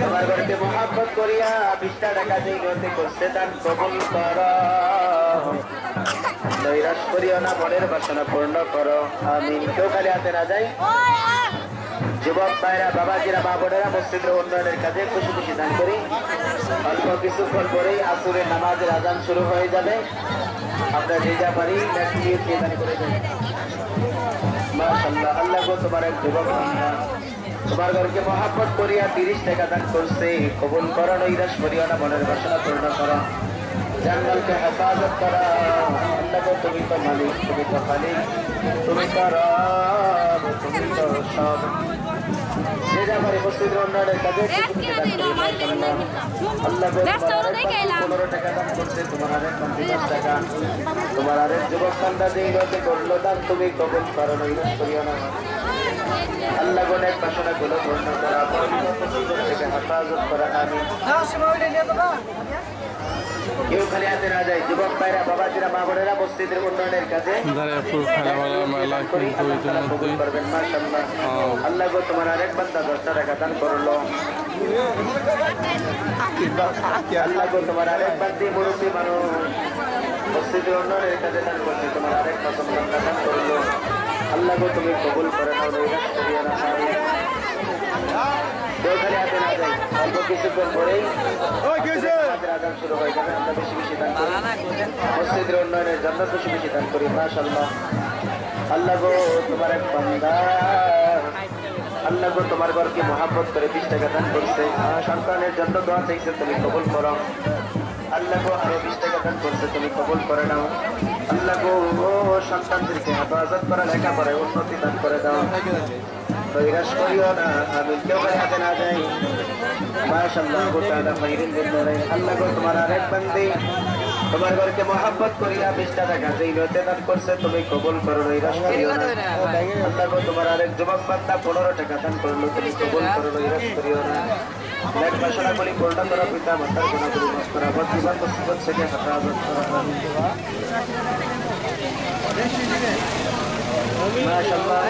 তোমার ঘরকে মোহাব্বত করিয়া বিশটা টাকা যেই গতে করছে দান কবুল কর নৈরাশ করিও না মনের বাসনা পূর্ণ করো আমিন কেউ খালি হাতে না যায় যুবক ভাইরা বাবাজিরা মা বোনেরা মসজিদের উন্নয়নের কাজে খুশি খুশি দান করি অল্প কিছুক্ষণ পরেই আসুরের নামাজের আজান শুরু হয়ে যাবে আমরা যে যা পারি করে দেন মাশাআল্লাহ, আল্লাহ গো তোমার এক যুবক তোমার ঘরকে মহাব্বত করিয়া তিরিশ টাকা দান করছে। কবুল করো, নৈরাশ করিও না, মনের বাসনা পূর্ণ করো। জঙ্গলকে হেফাজত করা। আল্লাহ তুমি তো মালিক, তুমি তো খালিক। তুমি তো রব তো সব। তোমার আরেক যুবক বান্দা যেই করল দান তুমি কবুল করো করিও না। আল্লাহ গো এক বাসনা গুলো পূর্ণ করা থেকে হেফাজত করা আমি কেউ খালি হাতে না যায়। যুবক ভাইরা বাবাজিরা মা বোনেরা মসজিদের উন্নয়নের কাজে আল্লাহ গো তোমার আরেক বান্দা দশটা টাকা দান করল। আল্লাহ গো তোমার আরেক বান্দি মুরব্বী মানুষ। মসজিদের উন্নয়নের কাজে দান করছে তোমার আরেক বান্দা দান করল। আল্লাহ গো তুমি কবুল করে নাও নৈরাশ করিও না অল্প কিছুক্ষণ আজান শুরু হয়ে যাবে আমরা বেশি বেশি দান করি মসজিদের উন্নয়নের জন্য বেশি বেশি দান করি গো তোমার এক বান্দা আল্লাহ গো, তোমার ঘরকে মহাব্বত করে বিশ টাকা দান করছে সন্তানের জন্য দোয়া চাইছে তুমি কবুল করো আল্লাহ গো আরও বিশ টাকা দান করছে তুমি কবুল করে নাও আল্লাহ গো সন্তানদেরকে হেফাজত করা, লেখাপড়ায় উন্নতি দান করে দাও। নৈরাশ করিও না আমি কেউ হাতে না যাই মাশাআল্লাহ গোটাটা ফাইরিন দিন ধরে আল্লাহ গো তোমার মহাব্বত করিয়া বিশটা টাকা যেই রতে দান তুমি কবুল করো নৈরাশ করিও না আল্লাহ গো তোমার আরেক যুবক বান্দা পনেরো টাকা তুমি কবুল করো নৈরাশ করিও না লেখ বাসনা বলি পূর্ণ করা পিতা মাতার গুণা মাশাআল্লাহ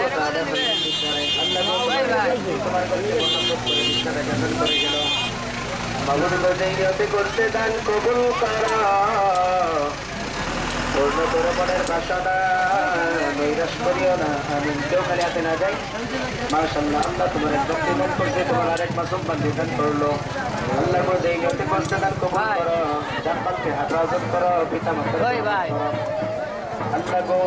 করতে দান কবুল করা পূর্ণ করে মনের বাসাটা নৈরাশ করিও না আমি কেউ খালি হাতে না যাই মাশাল্লাহ আল্লাহ তোমার এক ভক্তি দান করছে তোমার আরেক মাসুম বান্দি দান করল আল্লাহ বজাইতে করতে দান কবুল করো জানবালকে হেফাজত করো পিতা মাতার আল্লাহ গো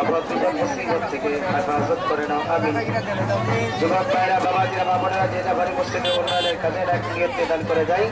আবার মুসিবত থেকে হেফাজত করে নাও। আমি যুবক ভাইরা বাবাজিরা বাবারা, যে যাবারি মুসলিমের উন্নয়নের কাজে এক নিয়তে দান করে যাই